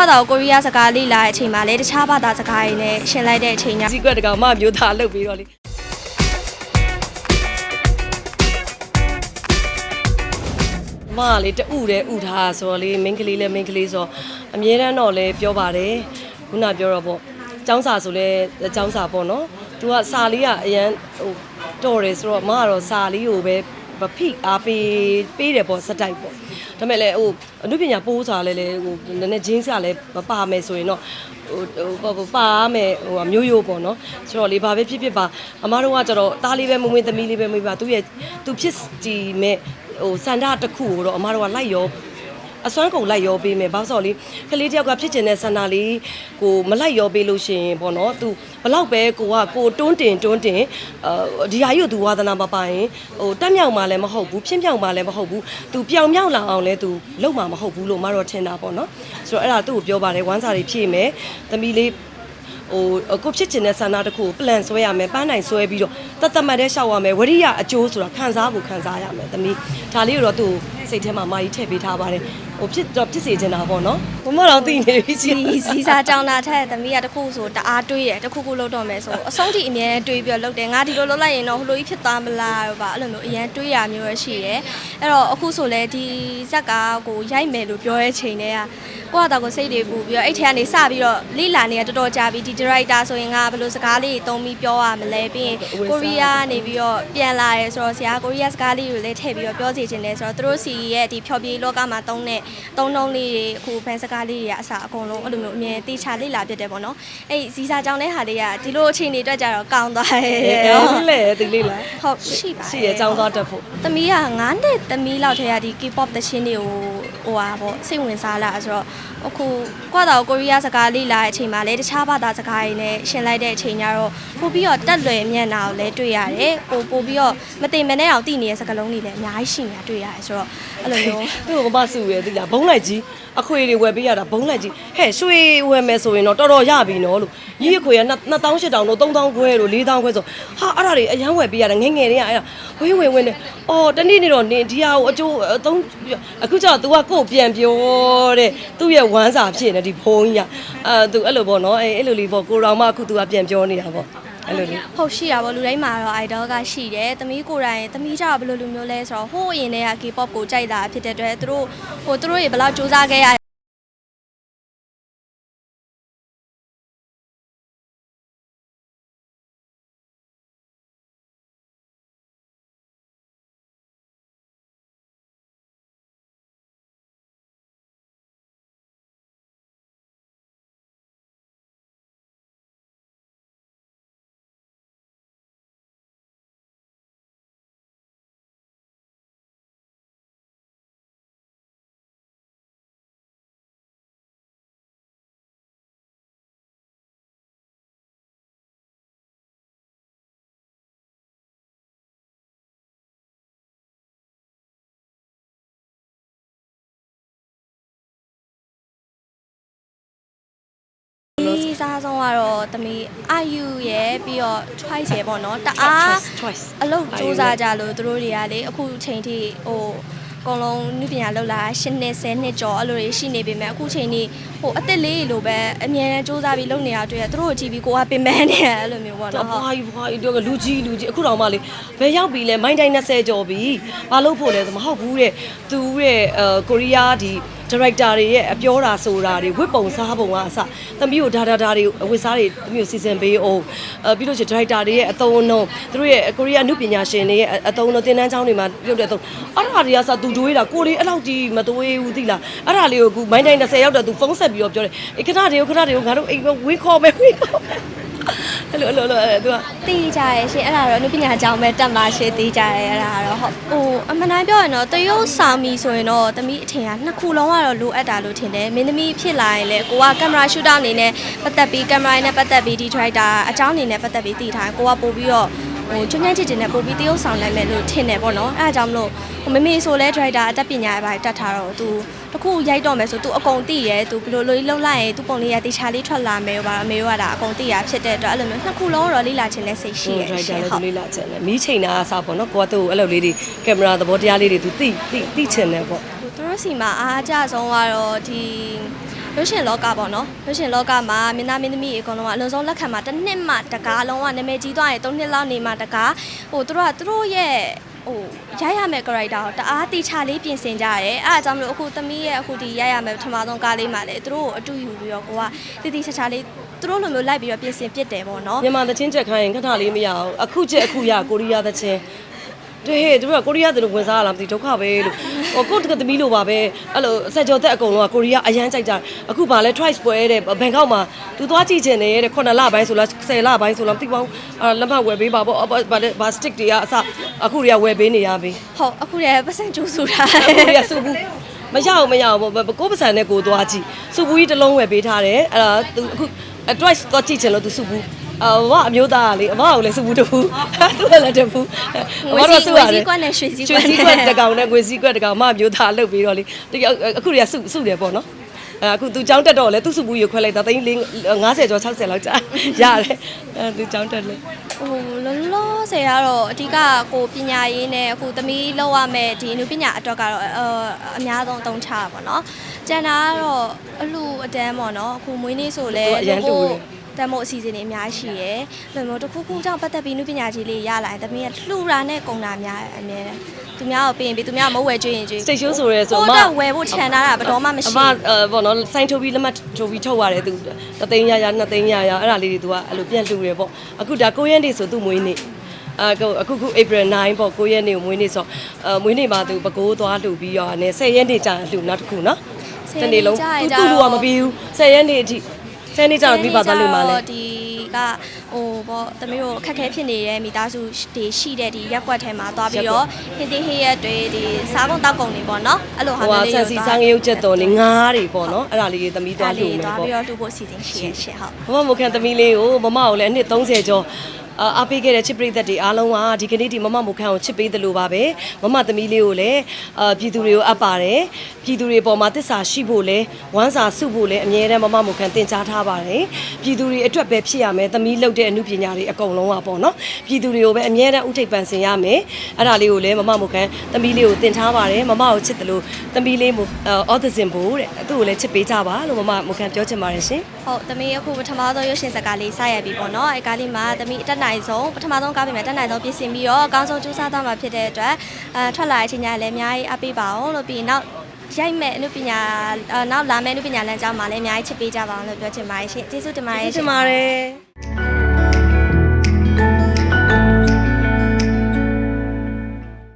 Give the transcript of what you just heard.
ကွာတော့ကိုရီးယားစကားလေ့လာတဲ့အချိန်မှာလည်းတခြားဘာသာစကားတွေနဲ့ရှင်းလိုက်တဲ့အချိန်ညစီကွက်တကောင်မမျိုးသားလုပ်ပြီးတော့လေမကလေတူတယ်ဥထားဆိုတော့လေမင်းကလေးလည်းမင်းကလေးဆိုတော့အမြဲတမ်းတော့လေပြောပါတယ်ခုနပြောတော့ပေါ့ចောင်းစာဆိုလဲចောင်းစာပေါ့နော်သူကစာလေးကအရန်ဟိုတော်တယ်ဆိုတော့မကတော့စာလေးကိုပဲမဖိအားပေးပေးတယ်ပေါ့စက်တိုက်ပေါ့ ဒါပေမဲ့လည်းဟိုအနုပညာပိုးစာလဲလေဟိုနည်းနည်းဂျင်းစာလဲမပါမယ်ဆိုရင်တော့ဟိုဟိုပါရမယ်ဟိုဟာမျိုးရိုးပေါ့နော်ဆိုတော့လေဘာပဲဖြစ်ဖြစ်ပါအမတို့ကကျတော့တားလေးပဲမမွေးသမီးလေးပဲမွေးပါသူရဲ့သူဖြစ်ကြည်မဲ့ဟိုစန္ဒတစ်ခုကိုတော့အမတို့ကလိုက်ရော အစွမ်းကုန်လိုက်ရောပေးမယ်ဘာလို့ဆိုတော့လေကလေးတယောက်ကဖြစ်ကျင်တဲ့ဆန္ဒလေးကိုမလိုက်ရောပေးလို့ရှိရင်ပေါ့နော်သူဘလောက်ပဲကိုကကိုတွန်းတင်တွန်းတင်ဒီဟာကြီးကိုသူဝါသနာမပါရင်ဟိုတက်မြောက်မှလည်းမဟုတ်ဘူးဖြင်းမြောက်မှလည်းမဟုတ်ဘူးသူပြောင်မြောက်လာအောင်လည်းသူလုံမှာမဟုတ်ဘူးလို့မတော့ထင်တာပေါ့နော်ဆိုတော့အဲ့ဒါသူ့ကိုပြောပါတယ်ဝမ်းစာတွေဖြည့်မယ်သမီးလေး ဟိုကိုဖြစ်ချင်တဲ့ဆန္ဒတစ်ခုကို plan ဆွဲရမယ်ပန်းနိုင်ဆွဲပြီးတော့တတ်တတ်မှတ်တဲ့ရှောက်ရမယ်ဝရိယအကျိုးဆိုတာခံစားဖို့ခံစားရမယ်သမီးဒါလေးကိုတော့သူ့ကိုစိတ်ထဲမှာမာကြီးထည့်ပေးထားပါတယ်ဟိုဖြစ်တော့ဖြစ်စေချင်တာပေါ့နော်ဘမတော်သိနေပြီချီဒီစီစာကြောင်တာထက်သမီးကတစ်ခုဆိုတအားတွေးရတစ်ခုခုလုပ်တော့မယ်ဆိုအဆုံးထိအမြဲတွေးပြီးတော့လုပ်တယ်ငါဒီလိုလုပ်လိုက်ရင်တော့ဟိုလိုကြီးဖြစ်သွားမလားတော့ပါအဲ့လိုမျိုးအရန်တွေးရမျိုးရရှိတယ်အဲ့တော့အခုဆိုလဲဒီဇက်ကားကိုရိုက်မယ်လို့ပြောတဲ့ချိန်တည်းကကိုယ့်အတော့ကိုစိတ်တွေပူပြီးတော့အဲ့ထဲကနေစပြီးတော့လိလာနေရတော်တော်ကြာပြီဒီ director ဆိုရင်ငါဘယ်လိုစကားလေးတွေသုံးပြီးပြောရမလဲပြီးရင်ကိုရီးယားနေပြီးတော့ပြန်လာရဲဆိုတော့ဆရာကိုရီးယားစကားလေးတွေလည်းထည့်ပြီးတော့ပြောစီခြင်းလဲဆိုတော့သူတို့စီရဲ့ဒီဖြောပြေးလောကမှာသုံးတဲ့သုံးနှုန်းလေးတွေအခုဖန်စကားလေးတွေကအစားအကုန်လုံးအဲ့လိုမျိုးအမြဲတေချာလေးလာပြတ်တယ်ပေါ့နော်အဲ့ဇီစာကြောင့်တဲ့ဟာလေးကဒီလိုအချိန်တွေအတွက်ကြတော့ကောင်းသွားတယ်အဲ့လေဒီလေးလားဟုတ်ရှိပါရှိရအကြောင်းသားတက်ဖို့သမီးက9နှစ်သမီးလောက်ထဲကဒီ K-pop သချင်းတွေကို ဟိုဟာပေါ့စိတ်ဝင်စားလာဆိုတော့အခုကွာတော့ကိုရီးယားစကားလေးလာတဲ့အချိန်မှာလည်းတခြားဘာသာစကားတွေနဲ့ရှင်းလိုက်တဲ့အချိန်ကျတော့ပို့ပြီးတော့တက်လွယ်မျက်နှာကိုလည်းတွေ့ရတယ်ပို့ပို့ပြီးတော့မသိမနဲ့အောင်သိနေတဲ့စကားလုံးတွေလည်းအများကြီးရှိနေတာတွေ့ရတယ်ဆိုတော့အဲ့လိုမျိုး သူ့ကိုမစုရသေးလားဘုံလိုက်ကြီးအခွေတွေဝယ်ပေးရတာဘုံလိုက်ကြီးဟဲ့ရွှေဝယ်မယ်ဆိုရင်တော့တော်တော်ရပြီနော်လို့ကြီးအခွေက2800တို့3000ခွဲတို့4000ခွဲဆိုဟာအဲ့ဒါတွေအရန်ဝယ်ပေးရတာငယ်ငယ်တွေကအဲ့ဒါဝင်းဝင်ဝင်နေအော်တနေ့နေ့တော့နင်ဒီဟာကိုအကျိုးအသုံးအခုကျတော့ तू ကကို့ပြန်ပြောတဲ့သူ့ရဲ့ဝမ်းစာဖြစ်နေဒီဘုံကြီးကအဲ तू အဲ့လိုပေါ့နော်အဲအဲ့လိုလေးပေါ့ကိုတော်မအခု तू ကပြန်ပြောနေတာပေါ့ အဲ့လိုလေးဟုတ်ရှိတာပေါ့လူတိုင်းမှာတော့ idol ကရှိတယ်။သမီးကိုယ်တိုင်သမီးကြတော့ဘယ်လိုလူမျိုးလဲဆိုတော့ဟိုးအရင်တည်းက K-pop ကိုကြိုက်တာဖြစ်တဲ့အတွက်သူတို့ဟိုသူတို့ရေဘယ်လောက်စူးစမ်းခဲ့ရ စားဆုံးကတော့သမီး IU ရဲ့ပြီးတော့ Twice ရဲ့ပေါ့နော်တအား Twice, Twice အလုပ်စူးစမ်းကြလို့သူတို့တွေကလေအခုချိန်ထိဟိုအကုန်လုံးနုပညာလောက်လာ10နှစ်10နှစ်ကျော်အဲ့လိုတွေရှိနေပေမဲ့အခုချိန်ထိဟိုအသက်လေးလိုပဲအမြဲတမ်းစူးစမ်းပြီးလုပ်နေတာတွေ့ရသူတို့ကိုကြည့်ပြီးကိုကပင်ပန်းနေရအဲ့လိုမျိုးပေါ့တော့နော်ဟုတ်ဘွားကြီးဘွားကြီးတို့ကလူကြီးလူကြီးအခုတော့မှလေဘယ်ရောက်ပြီလဲမိုင်းတိုင်း20ကျော်ပြီဘာလို့ဖို့လဲဆိုမဟုတ်ဘူးတဲ့သူရဲ့အဲကိုရီးယားဒီ director တွေရဲ့အပြောတာဆိုတာတွေဝစ်ပုံစားပုံကအစသမီးကိုဒါဒါဒါတွေဝစ်စားတွေသမီးကိုစီစဉ်ပေးအောင်အဲပြီးလို့ရှိရင် director တွေရဲ့အသုံးအနှုန်းသူတို့ရဲ့ကိုရီးယားအမှုပညာရှင်တွေရဲ့အသုံးအနှုန်းသင်တန်းကျောင်းတွေမှာပြုတ်တဲ့အသုံးအဲ့ဒါတွေကစသူတွေးတာကိုလေးအဲ့လောက်ကြီးမတွေးဘူးသိလားအဲ့ဒါလေးကိုအခုမိုင်းတိုင်း20ရောက်တော့သူဖုန်းဆက်ပြီးတော့ပြောတယ်အေးခဏတည်းခဏတည်းငါတို့အိမ်ဝင်းခေါ်မယ်ဝင်းခေါ်မယ် အဲ့လိုအဲ့လိုအဲ့လိုအဲ့သူကတီးကြရရှင်အဲ့ဒါတော့အနုပညာကျောင်းပဲတက်မှာရှင်တီးကြရအဲ့ဒါကတော့ဟုတ်ဟိုအမှန်တမ်းပြောရင်တော့တရုတ်ဆောင်မီဆိုရင်တော့သမီးအထင်ကနှစ်ခုလုံးကတော့လိုအပ်တာလို့ထင်တယ်မင်းသမီးဖြစ်လာရင်လေကိုကကင်မရာရှူတာအနေနဲ့ပတ်သက်ပြီးကင်မရာနဲ့ပတ်သက်ပြီးဒီ director အကြောင်းအနေနဲ့ပတ်သက်ပြီးတည်ထားကိုကပို့ပြီးတော့ ဟိုချွန်းချွန်းချစ်ချစ်နဲ့ပို့ပြီးတရုတ်ဆောင်လိုက်မယ်လို့ထင်တယ်ပေါ့နော်အဲအကြောင်းမလို့ဟိုမမေဆိုလဲဒရိုက်တာအတတ်ပညာရပါတတ်ထားတော့သူတခုရိုက်တော့မယ်ဆိုသူအကုန်သိရဲသူဘလို့လေးလှုပ်လိုက်ရင်သူပုံလေးရတေချာလေးထွက်လာမယ်ဘာအမေတို့ကဒါအကုန်သိရဖြစ်တဲ့အတွက်အဲ့လိုမျိုးနှစ်ခုလုံးတော့လေ့လာခြင်းနဲ့စိတ်ရှိရဲရှင်ဟုတ်လေ့လာခြင်းနဲ့မိချိန်တာအစားပေါ့နော်ကိုကသူ့ကိုအဲ့လိုလေးတွေကင်မရာသဘောတရားလေးတွေသူသိသိသိချင်တယ်ပေါ့သူတို့စီမှာအားအကျဆုံးကတော့ဒီ ရုပ်ရှင်လောကပေါ့နော်ရုပ်ရှင်လောကမှာမင်းသားမင်းသမီးတွေအကုန်လုံးကအလုံးစုံလက်ခံမှာတစ်နှစ်မှတကားလုံးဝနာမည်ကြီးသွားရင်၃နှစ်လောက်နေမှတကားဟိုသူတို့ကသူတို့ရဲ့ဟိုရိုက်ရမယ့် character ကိုတအားတိချလေးပြင်ဆင်ကြရတယ်အဲအကြောင်းမလို့အခုသမီးရဲ့အခုဒီရိုက်ရမယ့်ပထမဆုံးကားလေးမှာလေသူတို့ကိုအတူယူပြီးတော့ကိုကတိတိချာချာလေးသူတို့လိုမျိုးလိုက်ပြီးတော့ပြင်ဆင်ပြစ်တယ်ပေါ့နော်မြန်မာသချင်းချက်ခိုင်းရင်ခဏလေးမရအောင်အခုချက်အခုရကိုရီးယားသချင်း တဲ့ဟဲ့သူကကိုရီးယားသူတို့ဝင်စားရလားမသိဒုက္ခပဲလို့ဟိုကိုတကသမီးလိုပါပဲအဲ့လိုစက်ကြောသက်အကုန်လုံးကကိုရီးယားအရန်ကြိုက်ကြအခုဗာလဲ twice ပွဲတဲ့ဘန်ကောက်မှာသူသွားကြည့်ချင်တယ်တဲ့9လပိုင်းဆိုလား10လပိုင်းဆိုလားမသိပါဘူးအာလက်မှတ်ဝယ်ပေးပါပေါ့ဗာလဲဗာ stick တွေကအစအခုတွေကဝယ်ပေးနေရပြီဟုတ်အခုလည်းပတ်စံကျိုးစုတာအခုတွေကစုဘူးမရအောင်မရအောင်ပေါ့ကိုပစံနဲ့ကိုသွားကြည့်စုဘူးကြီးတစ်လုံးဝယ်ပေးထားတယ်အဲ့ဒါသူအခု twice သွားကြည့်ချင်လို့သူစုဘူး အဝအမျိုးသားကလေအမကလည်းစုဘူးတဘူးသူကလည်းတဘူးအမတို့စုရတယ်ကွက်နဲ့ရွှေစည်းရွှေစည်းကွက်တကောင်နဲ့ငွေစည်းကွက်တကောင်အမအမျိုးသားလှုပ်ပြီးတော့လေတကယ်အခုတွေကစုစုတယ်ပေါ့နော်အဲအခုသူចောင်းတက်တော့လေသူစုဘူးရခွဲလိုက်တာသိန်း50ကျော်60လောက်ကြာရတယ်အဲသူចောင်းတက်လေဟိုလောလောဆယ်ကတော့အဓိကကိုပညာရေးနဲ့အခုသမီးလောက်ရမယ်ဒီအနုပညာအတွက်ကတော့အအများဆုံးအသုံးချတာပေါ့နော်ကျန်တာကတော့အလူအတန်းပေါ့နော်အခုမွေးနေ့ဆိုလဲ တမို့အစီအစဉ်တွေအများကြီးရှိရယ်။လူမျိုးတစ်ခုခုကြောင့်ပတ်သက်ပြီးနုပညာကြီးလေးရလာရင်တမီးကလှူတာနဲ့ကုန်တာများအမြဲတမ်းသူများကိုပြင်ပြီးသူများမဝယ်ကျွေးရင်ကျွေးစတိတ်ရှိုးဆိုရဲဆိုကိုအမတော့ဝယ်ဖို့ခြံထားတာဘယ်တော့မှမရှိအမအဲပေါ့နော်စိုင်းထုတ်ပြီးလက်မှတ်ထုတ်ပြီးထုတ်ရတယ်သူတသိန်းရရနှစ်သိန်းရရအဲ့ဒါလေးတွေသူကအဲ့လိုပြန်လှူတယ်ပေါ့အခုဒါ9ရက်နေ့ဆိုသူ့မွေးနေ့အခုအခုခု April 9ပေါ့9ရက်နေ့ကိုမွေးနေ့ဆိုအဲမွေးနေ့မှာသူပကိုးသွားလှူပြီးတော့နဲ့10ရက်နေ့ကြာလှူနောက်တစ်ခုနော်တနေ့လုံးသူသူ့လူကမပြီးဘူး10ရက်နေ့အထိ 10ရက်နေ့ကြာတော့ပြီးပါသွားလို့မလဲဒီကဟိုပေါ့သမီးတို့အခက်အခဲဖြစ်နေတဲ့မိသားစုတွေရှိတဲ့ဒီရက်ကွက်ထဲမှာသွားပြီးတော့ဟင်းသီးဟင်းရက်တွေဒီစားကုန်တောက်ကုန်တွေပေါ့နော်အဲ့လိုဟာဟိုမျိုးဟာလေးဆန်စီစားငရုတ်ချက်တော်နေငါးတွေပေါ့နော်အဲ့ဒါလေးတွေသမီးသွားလှူမယ်သွားပေါ့ပြီးတော့တူဖို့အစီအစဉ်ရှိရရှင့်ဟုတ်မမမခန်သမီးလေးကိုမမကိုလည်းအနှစ်30ကျော် အာအားပေးခဲ့တဲ့ချစ်ပရိသတ်တွေအားလုံးကဒီကနေ့ဒီမမမခန်ကိုချစ်ပေးတယ်လို့ပါပဲမမသမီးလေးကိုလည်းအာပြည်သူတွေကိုအပ်ပါတယ်ပြည်သူတွေပေါ်မှာတစ္ဆာရှိဖို့လဲဝမ်းစာစုဖို့လဲအမြဲတမ်းမမမခန်တင် जा ထားပါတယ်ပြည်သူတွေအတွက်ပဲဖြစ်ရမယ်သမီးလုပ်တဲ့အမှုပညာတွေအကုန်လုံးอ่ะပေါ့နော်ပြည်သူတွေကိုပဲအမြဲတမ်းဥထိပ်ပန်ဆင်ရမယ်အဲ့ဒါလေးကိုလည်းမမမခန်သမီးလေးကိုတင်ထားပါတယ်မမကိုချစ်တယ်လို့သမီးလေးမို့အော်သဇင်ဘိုးတဲ့သူ့ကိုလည်းချစ်ပေးကြပါလို့မမမခန်ပြောချင်ပါတယ်ရှင် ဟုတ်သမီးအခုပထမဆုံးရွှေရှင်စကားလေးစရပြီပေါ့နော်အဲကားလေးမှာသမီးအတက်နိုင် ုင်ဆုံးပထမဆုံးကားပြင်မှာအတက်နိုင်ဆုံးပြင်ဆင်ပြီးတော့အကောင်းဆုံးကြိုးစားသွားမှာဖြစ်တဲ့အတွက်အဲထွက်လာတဲ့အချိန်ညလည်းအများကြီးအပေးပါအောင်လို့ပြီးရင်နောက်ရိုက်မဲ့အနုပညာနောက်လာမဲ့အနုပညာလမ်းကြောင်းမှာလည်းအများကြီးချစ်ပေးကြပါအောင်လို့ပြောချင်ပါတယ်ရှင်ကျေးဇူးတင်ပါတယ်ကျေးဇူးရှတင်င်ပါတယ်